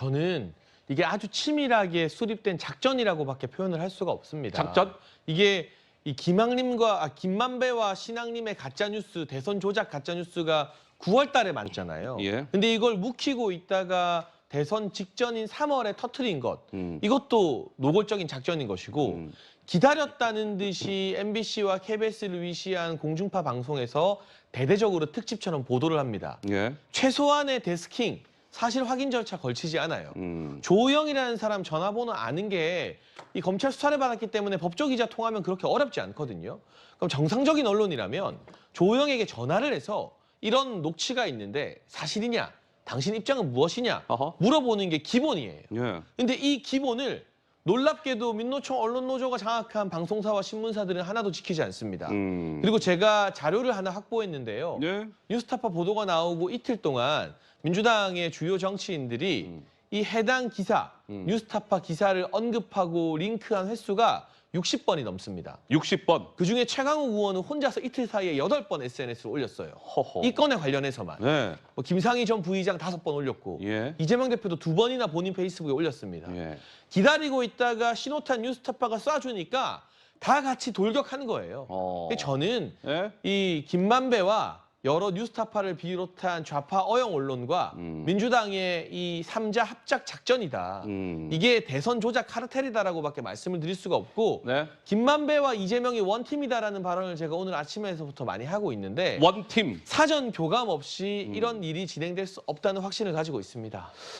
저는 이게 아주 치밀하게 수립된 작전이라고밖에 표현을 할 수가 없습니다. 작전? 이게 이 김학림과 아, 김만배와 신학님의 가짜 뉴스 대선 조작 가짜 뉴스가 9월달에 많잖아요. 예. 근데 이걸 묵히고 있다가 대선 직전인 3월에 터트린 것 음. 이것도 노골적인 작전인 것이고 음. 기다렸다는 듯이 MBC와 KBS를 위시한 공중파 방송에서 대대적으로 특집처럼 보도를 합니다. 예. 최소한의 데스킹 사실 확인 절차 걸치지 않아요. 음. 조영이라는 사람 전화번호 아는 게 이 검찰 수사를 받았기 때문에 법조 기자 통하면 그렇게 어렵지 않거든요. 그럼 정상적인 언론이라면 조영에게 전화를 해서 이런 녹취가 있는데 사실이냐? 당신 입장은 무엇이냐? 어허. 물어보는 게 기본이에요. 예. 근데 이 기본을 놀랍게도 민노총 언론노조가 장악한 방송사와 신문사들은 하나도 지키지 않습니다. 음. 그리고 제가 자료를 하나 확보했는데요. 예. 뉴스타파 보도가 나오고 이틀 동안 민주당의 주요 정치인들이 음. 이 해당 기사, 음. 뉴스타파 기사를 언급하고 링크한 횟수가 60번이 넘습니다. 60번. 그중에 최강욱 의원은 혼자서 이틀 사이에 8번 SNS를 올렸어요. 허허. 이 건에 관련해서만. 네. 뭐 김상희 전 부의장 5번 올렸고 예. 이재명 대표도 두 번이나 본인 페이스북에 올렸습니다. 예. 기다리고 있다가 신호탄 뉴스타파가 쏴주니까 다 같이 돌격하는 거예요. 어. 근데 저는 예. 이 김만배와 여러 뉴스타파를 비롯한 좌파 어영 언론과 음. 민주당의 이 삼자 합작 작전이다. 음. 이게 대선 조작 카르텔이다라고밖에 말씀을 드릴 수가 없고 네. 김만배와 이재명이 원팀이다라는 발언을 제가 오늘 아침에서부터 많이 하고 있는데 원팀. 사전 교감 없이 음. 이런 일이 진행될 수 없다는 확신을 가지고 있습니다.